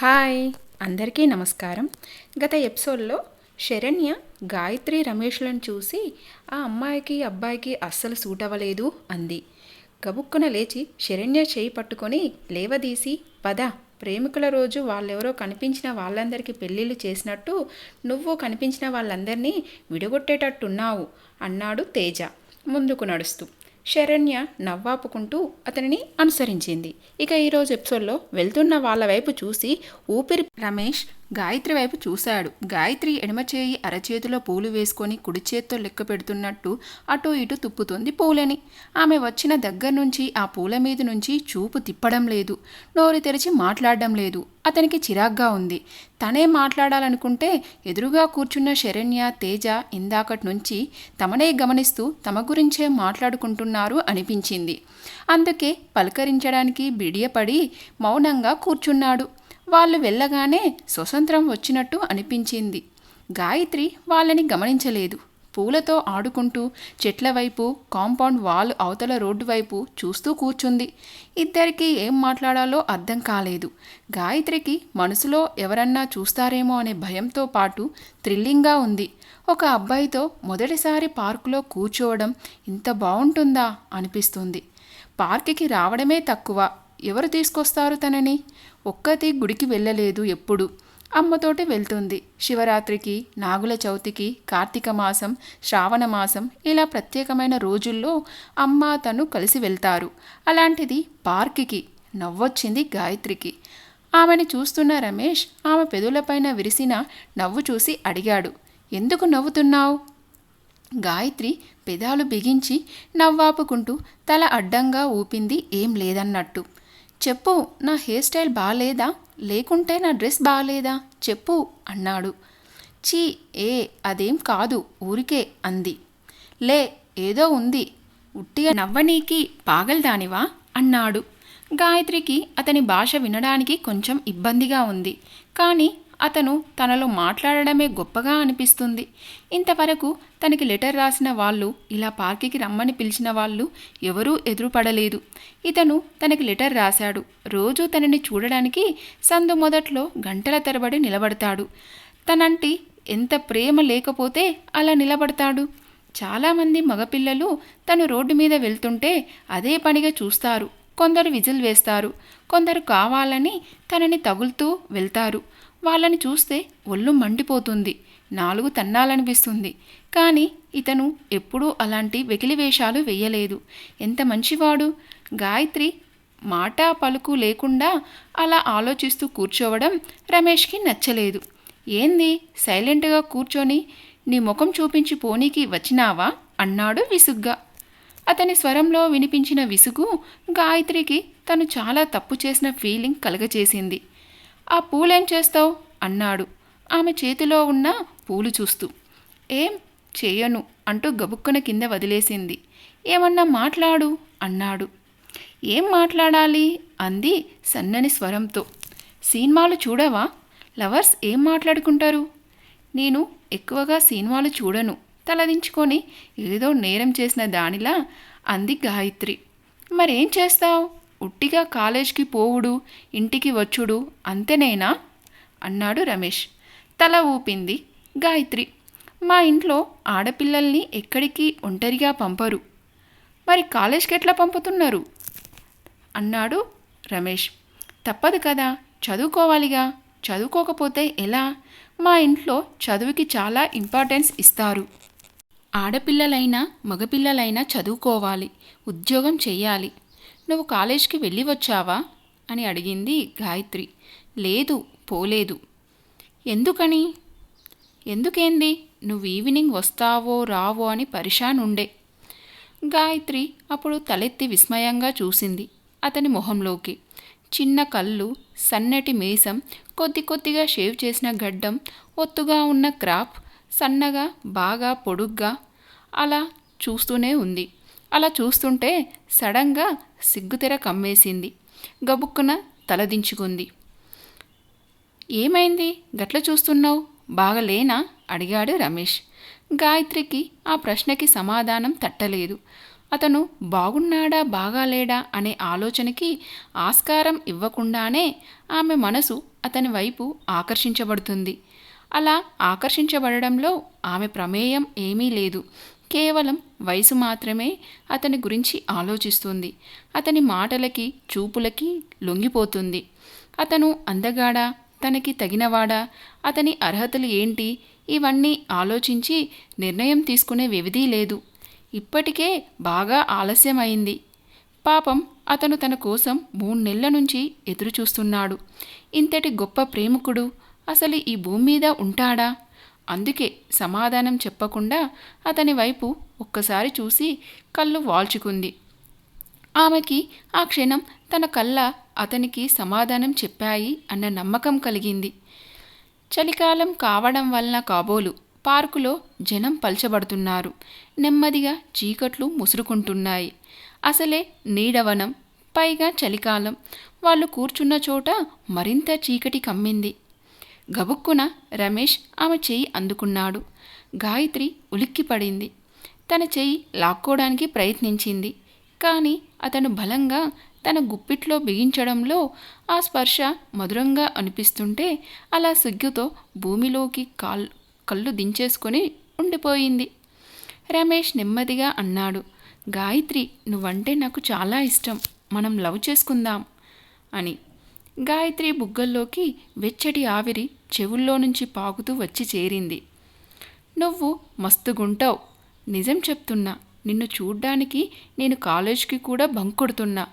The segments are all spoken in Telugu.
హాయ్ అందరికీ నమస్కారం. గత ఎపిసోడ్లో శరణ్య గాయత్రి రమేష్లను చూసి ఆ అమ్మాయికి అబ్బాయికి అస్సలు సూట్ అవ్వలేదు అంది. గబుక్కున లేచి శరణ్య చేయి పట్టుకొని లేవదీసి పద. ప్రేమికుల రోజు వాళ్ళెవరో కనిపించిన వాళ్ళందరికీ పెళ్ళిళ్ళు చేసినట్టు నువ్వు కనిపించిన వాళ్ళందరినీ విడగొట్టేటట్టున్నావు అన్నాడు తేజ. ముందుకు నడుస్తూ. శరణ్య నవ్వాపుకుంటూ అతనిని అనుసరించింది. ఇక ఈరోజు ఎపిసోడ్లో వెళ్తున్న వాళ్ళ వైపు చూసి ఊపిరి రమేష్ గాయత్రి వైపు చూశాడు. గాయత్రి ఎడమ చేయి అరచేతిలో పూలు వేసుకొని కుడి చేత్తో లెక్క పెడుతున్నట్టు అటు ఇటు తుప్పుతుంది పూలని. ఆమె వచ్చిన దగ్గర నుంచి ఆ పూల మీద నుంచి చూపు తిప్పడం లేదు. నోరు తెరిచి మాట్లాడడం లేదు. అతనికి చిరాగ్గా ఉంది. తనే మాట్లాడాలనుకుంటే ఎదురుగా కూర్చున్న శరణ్య తేజ ఇందాకటి నుంచి తమనే గమనిస్తూ తమ గురించే మాట్లాడుకుంటున్నారు అనిపించింది. అందుకే పలకరించడానికి బిడియపడి మౌనంగా కూర్చున్నాడు. వాళ్ళు వెళ్ళగానే స్వతంత్రం వచ్చినట్టు అనిపించింది. గాయత్రి వాళ్ళని గమనించలేదు. పూలతో ఆడుకుంటూ చెట్ల వైపు కాంపౌండ్ వాల్ అవతల రోడ్డు వైపు చూస్తూ కూర్చుంది. ఇద్దరికి ఏం మాట్లాడాలో అర్థం కాలేదు. గాయత్రికి మనసులో ఎవరన్నా చూస్తారేమో అనే భయంతో పాటు థ్రిల్లింగ్గా ఉంది. ఒక అబ్బాయితో మొదటిసారి పార్కులో కూర్చోవడం ఇంత బాగుంటుందా అనిపిస్తుంది. పార్కుకి రావడమే తక్కువ. ఎవరు తీసుకొస్తారు తనని? ఒక్కతి గుడికి వెళ్ళలేదు ఎప్పుడు. అమ్మతోటి వెళ్తుంది. శివరాత్రికి నాగుల చవితికి కార్తీక మాసం శ్రావణ మాసం ఇలా ప్రత్యేకమైన రోజుల్లో అమ్మ తను కలిసి వెళ్తారు. అలాంటిది పార్క్కి నవ్వొచ్చింది గాయత్రికి. ఆమెను చూస్తున్న రమేష్ ఆమె పెదులపైన విరిసిన నవ్వు చూసి అడిగాడు ఎందుకు నవ్వుతున్నావు? గాయత్రి పెదాలు బిగించి నవ్వాపుకుంటూ తల అడ్డంగా ఊపింది ఏం లేదన్నట్టు. చెప్పు నా హెయిర్ స్టైల్ బాగాలేదా లేకుంటే నా డ్రెస్ బాగాలేదా చెప్పు అన్నాడు. చీ ఏ అదేం కాదు ఊరికే అంది. లే ఏదో ఉంది. ఉట్టిగా నవ్వనీకి పాగల్దానివా అన్నాడు. గాయత్రికి అతని భాష వినడానికి కొంచెం ఇబ్బందిగా ఉంది. కానీ అతను తనలో మాట్లాడడమే గొప్పగా అనిపిస్తుంది. ఇంతవరకు తనకి లెటర్ రాసిన వాళ్ళు ఇలా పార్కికి రమ్మని పిలిచిన వాళ్ళు ఎవరూ ఎదురుపడలేదు. ఇతను తనకి లెటర్ రాశాడు. రోజు తనని చూడడానికి సందు మొదట్లో గంటల తరబడి నిలబడతాడు. తనంటి ఎంత ప్రేమ లేకపోతే అలా నిలబడతాడు. చాలామంది మగపిల్లలు తను రోడ్డు మీద వెళ్తుంటే అదే పనిగా చూస్తారు. కొందరు విజిల్ వేస్తారు. కొందరు కావాలని తనని తగులుతూ వెళ్తారు. వాళ్ళని చూస్తే ఒళ్ళు మండిపోతుంది నాలుగు తన్నాలనిపిస్తుంది. కానీ ఇతను ఎప్పుడూ అలాంటి వెకిలి వేషాలు ఎంత మంచివాడు? గాయత్రి మాట పలుకు లేకుండా అలా ఆలోచిస్తూ కూర్చోవడం రమేష్కి నచ్చలేదు. ఏంది? సైలెంట్గా కూర్చొని నీ ముఖం చూపించి పోనీకి వచ్చినావా? అన్నాడు విసుగ్గా. అతని స్వరంలో వినిపించిన విసుగు గాయత్రికి తను చాలా తప్పు చేసిన ఫీలింగ్ కలగచేసింది ఆ పూలేం చేస్తావు? అన్నాడు. ఆమె చేతిలో ఉన్న పూలు చూస్తూ. ఏం చేయను అంటూ గబుక్కున కింద వదిలేసింది. ఏమన్నా మాట్లాడు అన్నాడు. ఏం మాట్లాడాలి? అంది సన్నని స్వరంతో. సినిమాలు చూడవా? లవర్స్ ఏం మాట్లాడుకుంటారు? నేను ఎక్కువగా సినిమాలు చూడను. తలదించుకొని ఏదో నేరం చేసిన దానిలా అంది గాయత్రి. మరేం చేస్తావు? ఉట్టిగా కాలేజ్కి పోవుడు ఇంటికి వచ్చుడు అంతేనేనా? అన్నాడు రమేష్. తల ఊపింది గాయత్రి. మా ఇంట్లో ఆడపిల్లల్ని ఎక్కడికి ఒంటరిగా పంపరు. మరి కాలేజ్కి ఎట్లా పంపుతున్నారు? అన్నాడు రమేష్. తప్పదు కదా చదువుకోవాలిగా. చదువుకోకపోతే ఎలా? మా ఇంట్లో చదువుకి చాలా ఇంపార్టెన్స్ ఇస్తారు. ఆడపిల్లలైనా మగపిల్లలైనా చదువుకోవాలి ఉద్యోగం చేయాలి. నువ్వు కాలేజ్కి వెళ్ళి వచ్చావా? అని అడిగింది గాయత్రి. లేదు పోలేదు. ఎందుకని? ఎందుకేంది? నువ్వు ఈవినింగ్ వస్తావో రావో అని పరిషాన్ ఉండే గాయత్రి అప్పుడు తలెత్తి విస్మయంగా చూసింది అతని మొహంలోకి. చిన్న కళ్ళు సన్నటి మీసం కొద్ది కొద్దిగా షేవ్ చేసిన గడ్డం ఒత్తుగా ఉన్న క్రాప్ సన్నగా బాగా పొడుగ్గా అలా చూస్తూనే ఉంది. అలా చూస్తుంటే సడన్గా సిగ్గుతెర కమ్మేసింది. గబుక్కున తలదించుకుంది ఏమైంది? గట్ల చూస్తున్నావు? బాగలేనా? అడిగాడు రమేష్. గాయత్రికి ఆ ప్రశ్నకి సమాధానం తట్టలేదు. అతను బాగున్నాడా? బాగాలేడా? అనే ఆలోచనకి ఆస్కారం ఇవ్వకుండానే ఆమె మనసు అతని వైపు ఆకర్షించబడుతుంది. అలా ఆకర్షించబడడంలో ఆమె ప్రమేయం ఏమీ లేదు. కేవలం వయసు మాత్రమే అతని గురించి ఆలోచిస్తుంది. అతని మాటలకి చూపులకి లొంగిపోతుంది. అతను అందగాడా? తనకి తగినవాడా? అతని అర్హతలు ఏంటి? ఇవన్నీ ఆలోచించి నిర్ణయం తీసుకునే వ్యవధి లేదు. ఇప్పటికే బాగా ఆలస్యమైంది. పాపం అతను తన కోసం మూడు నెలల నుంచి ఎదురుచూస్తున్నాడు. ఇంతటి గొప్ప ప్రేమికుడు అసలు ఈ భూమి మీద ఉంటాడా? అందుకే సమాధానం చెప్పకుండా అతని వైపు ఒక్కసారి చూసి కళ్ళు వాల్చుకుంది. ఆమెకి ఆ క్షణం తన కళ్ళ అతనికి సమాధానం చెప్పాయి అన్న నమ్మకం కలిగింది. చలికాలం కావడం వలన కాబోలు పార్కులో జనం పల్చబడుతున్నారు. నెమ్మదిగా చీకట్లు ముసురుకుంటున్నాయి. అసలే నీడవనం పైగా చలికాలం. వాళ్ళు కూర్చున్న చోట మరింత చీకటి కమ్మింది. గబుక్కున రమేష్ ఆమె చెయ్యి అందుకున్నాడు. గాయత్రి ఉలిక్కిపడింది. తన చెయ్యి లాక్కోవడానికి ప్రయత్నించింది. కానీ అతను బలంగా తన గుప్పిట్లో బిగించడంలో ఆ స్పర్శ మధురంగా అనిపిస్తుంటే అలా సిగ్గుతో భూమిలోకి కాల్ కళ్ళు దించేసుకొని ఉండిపోయింది. రమేష్ నెమ్మదిగా అన్నాడు గాయత్రి నువ్వంటే నాకు చాలా ఇష్టం. మనం లవ్ చేసుకుందాం అని. గాయత్రి బుగ్గల్లోకి వెచ్చటి ఆవిరి చెవుల్లో నుంచి పాకుతూ వచ్చి చేరింది. నువ్వు మస్తుగుంటావు. నిజం చెప్తున్నా. నిన్ను చూడ్డానికి నేను కాలేజ్కి కూడా బంక్ కొడుతున్నా.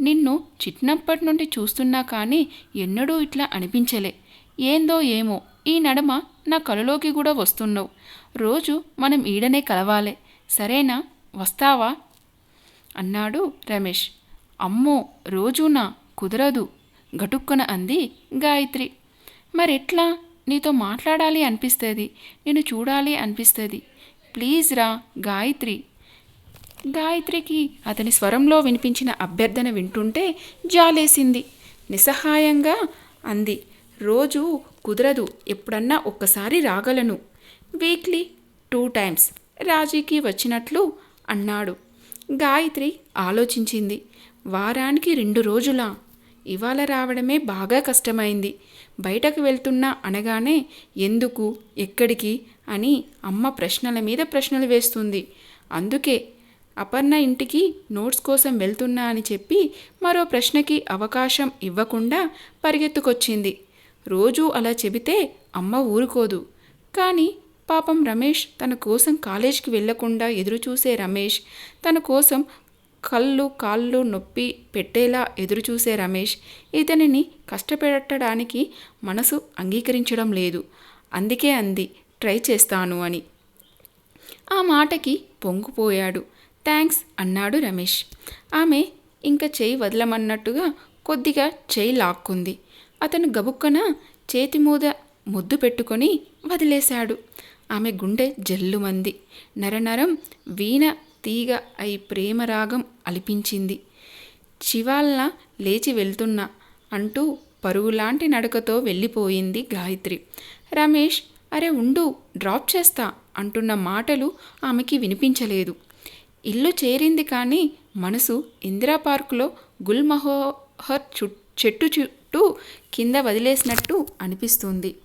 నిన్ను చిన్నప్పటి నుండి చూస్తున్నా కానీ ఎన్నడూ ఇట్లా అనిపించలే. ఏందో ఏమో ఈ నడమ నా కలలోకి కూడా వస్తున్నావు. రోజు మనం ఈడనే కలవాలే. సరేనా? వస్తావా? అన్నాడు రమేష్. అమ్మో రోజునా? కుదరదు. గటుక్కున అంది గాయత్రి. మరెట్లా? నీతో మాట్లాడాలి అనిపిస్తుంది. నేను చూడాలి అనిపిస్తుంది. ప్లీజ్ రా గాయత్రి. గాయత్రికి అతని స్వరంలో వినిపించిన అభ్యర్థన వింటుంటే జాలేసింది. నిస్సహాయంగా అంది. రోజు కుదరదు. ఎప్పుడన్నా ఒక్కసారి రాగలను. వీక్లీ టూ టైమ్స్ రాజీకి వచ్చినట్లు అన్నాడు. గాయత్రి ఆలోచించింది. వారానికి రెండు రోజులా? ఇవాళ రావడమే బాగా కష్టమైంది. బయటకు వెళ్తున్నా అనగానే ఎందుకు ఎక్కడికి అని అమ్మ ప్రశ్నల మీద ప్రశ్నలు వేస్తుంది. అందుకే అపర్ణ ఇంటికి నోట్స్ కోసం వెళ్తున్నా అని చెప్పి మరో ప్రశ్నకి అవకాశం ఇవ్వకుండా పరిగెత్తుకొచ్చింది. రోజూ అలా చెబితే అమ్మ ఊరుకోదు. కానీ పాపం రమేష్ తన కోసం కాలేజ్కి వెళ్ళకుండా ఎదురుచూసే రమేష్ తన కోసం కళ్ళు కాళ్ళు నొప్పి పెట్టేలా ఎదురుచూసే రమేష్ ఇతనిని కష్టపెట్టడానికి మనసు అంగీకరించడం లేదు. అందుకే అంది ట్రై చేస్తాను అని. ఆ మాటకి పొంగిపోయాడు. థ్యాంక్స్ అన్నాడు రమేష్. ఆమె ఇంకా చేయి వదలమన్నట్టుగా కొద్దిగా చేయి లాక్కుంది. అతను గబుక్కన చేతిమూద ముద్దు పెట్టుకొని వదిలేశాడు. ఆమె గుండె జల్లుమంది. నరనరం వీణ తీగ అయి ప్రేమరాగం అలిపించింది. చివాల్న లేచి వెళ్తున్నా అంటూ పరుగులాంటి నడకతో వెళ్ళిపోయింది గాయత్రి. రమేష్ అరే ఉండు డ్రాప్ చేస్తా అంటున్న మాటలు ఆమెకి వినిపించలేదు. ఇల్లు చేరింది కానీ మనసు ఇందిరా పార్కులో గుల్మహోహర్ చు చెట్టు చుట్టూ కింద వదిలేసినట్టు అనిపిస్తుంది.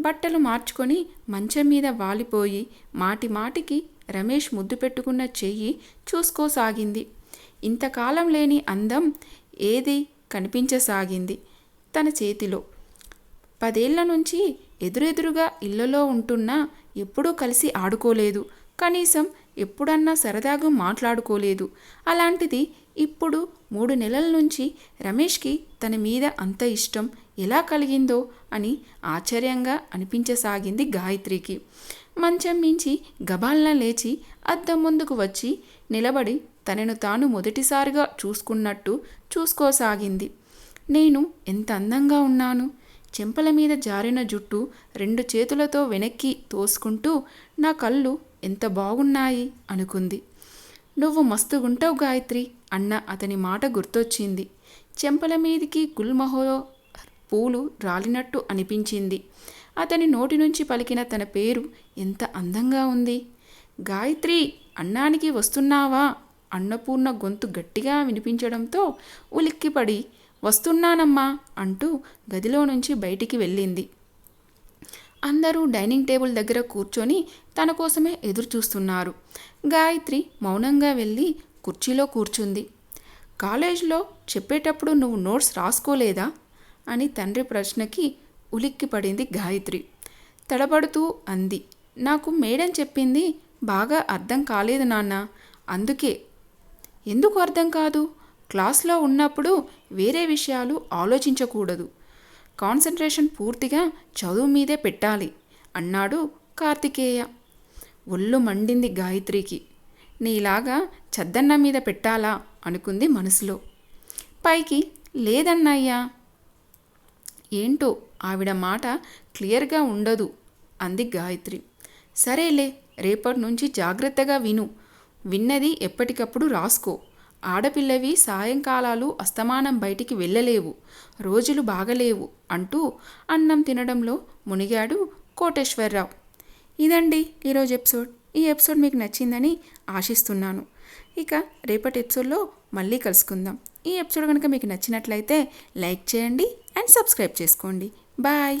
బట్టలు మార్చుకొని మంచం మీద వాలిపోయి మాటి మాటికి రమేష్ ముద్దు పెట్టుకున్న చెయ్యి చూసుకోసాగింది. ఇంతకాలం లేని అందం ఏది కనిపించసాగింది తన చేతిలో. పదేళ్ళ నుంచి ఎదురెదురుగా ఇళ్ళలో ఉంటున్నా ఎప్పుడూ కలిసి ఆడుకోలేదు. కనీసం ఎప్పుడన్నా సరదాగా మాట్లాడుకోలేదు. అలాంటిది ఇప్పుడు మూడు నెలల నుంచి రమేష్కి తన మీద అంత ఇష్టం ఎలా కలిగిందో అని ఆశ్చర్యంగా అనిపించసాగింది గాయత్రికి. మంచం మించి గబాల్న లేచి అద్దం ముందుకు వచ్చి నిలబడి తనను తాను మొదటిసారిగా చూసుకున్నట్టు చూసుకోసాగింది. నేను ఎంత అందంగా ఉన్నాను? చెంపల మీద జారిన జుట్టు రెండు చేతులతో వెనక్కి తోసుకుంటూ నా కళ్ళు ఎంత బాగున్నాయి? అనుకుంది. నువ్వు మస్తుగుంటావు గాయత్రి. అన్న అతని మాట గుర్తొచ్చింది. చెంపల మీదికి గుల్మహో పూలు రాలినట్టు అనిపించింది. అతని నోటి నుంచి పలికిన తన పేరు ఎంత అందంగా ఉంది. గాయత్రి అన్నానికి వస్తున్నావా? అన్నపూర్ణ గొంతు గట్టిగా వినిపించడంతో ఉలిక్కిపడి వస్తున్నానమ్మా అంటూ గదిలో నుంచి బయటికి వెళ్ళింది. అందరూ డైనింగ్ టేబుల్ దగ్గర కూర్చొని తన కోసమే ఎదురు చూస్తున్నారు గాయత్రి మౌనంగా వెళ్ళి కుర్చీలో కూర్చుంది. కాలేజ్లో చెప్పేటప్పుడు నువ్వు నోట్స్ రాసుకోలేదా? అని తండ్రి ప్రశ్నకి ఉలిక్కి పడింది గాయత్రి. తడబడుతూ అంది. నాకు మేడం చెప్పింది బాగా అర్థం కాలేదు నాన్న. అందుకే. ఎందుకు అర్థం కాదు? క్లాస్లో ఉన్నప్పుడు వేరే విషయాలు ఆలోచించకూడదు. కాన్సన్ట్రేషన్ పూర్తిగా చదువు మీదే పెట్టాలి అన్నాడు కార్తికేయ. ఒళ్ళు మండింది గాయత్రికి. నీలాగా చెద్దన్న మీద పెట్టాలా అనుకుంది మనసులో. పైకి లేదన్నయ్యా. ఏంటో ఆవిడ మాట క్లియర్గా ఉండదు అంది గాయత్రి. సరేలే రేపటి నుంచి జాగ్రత్తగా విను. విన్నది ఎప్పటికప్పుడు రాసుకో. ఆడపిల్లవి సాయంకాలాలు అస్తమానం బయటికి వెళ్ళలేవు. రోజులు బాగలేవు అంటూ అన్నం తినడంలో మునిగాడు కోటేశ్వరరావు. ఇదండి ఈరోజు ఎపిసోడ్. ఈ ఎపిసోడ్ మీకు నచ్చిందని ఆశిస్తున్నాను. ఇక రేపటి ఎపిసోడ్లో మళ్ళీ కలుసుకుందాం. ఈ ఎపిసోడ్ కనుక మీకు నచ్చినట్లయితే లైక్ చేయండి అండ్ సబ్స్క్రైబ్ చేసుకోండి. బాయ్!